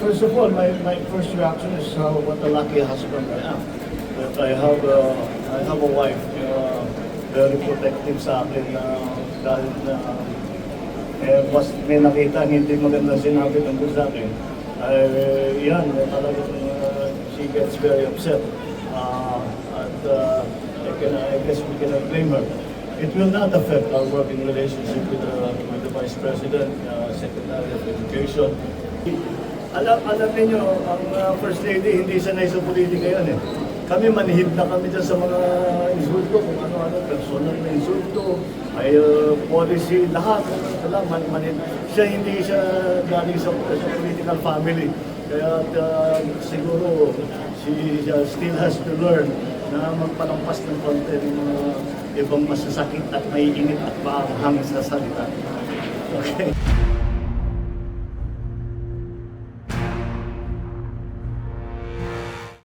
First of all, my, my first reaction is how what a lucky husband I am. That I have a, I have a wife uh, very protective sa akin na dahil na eh, mas may nakita hindi maganda sinabi tungkol sa akin. Ay, yan, eh, talagang uh, she gets very upset. Uh, and uh, I, can, I guess we cannot blame her. It will not affect our working relationship with the, with the Vice President, uh, Secretary of Education. Alam, alam niyo, ang uh, First Lady, hindi sanay sa politika yan eh. Kami manhid na kami dyan sa mga insulto, kung ano-ano, personal na insulto, may uh, policy, lahat. Alam, man, manhid. Siya hindi siya galing sa, sa political family. Kaya uh, siguro, she uh, still has to learn na magpalampas ng konti ng mga ibang masasakit at may init at maanghang sa salita. Okay.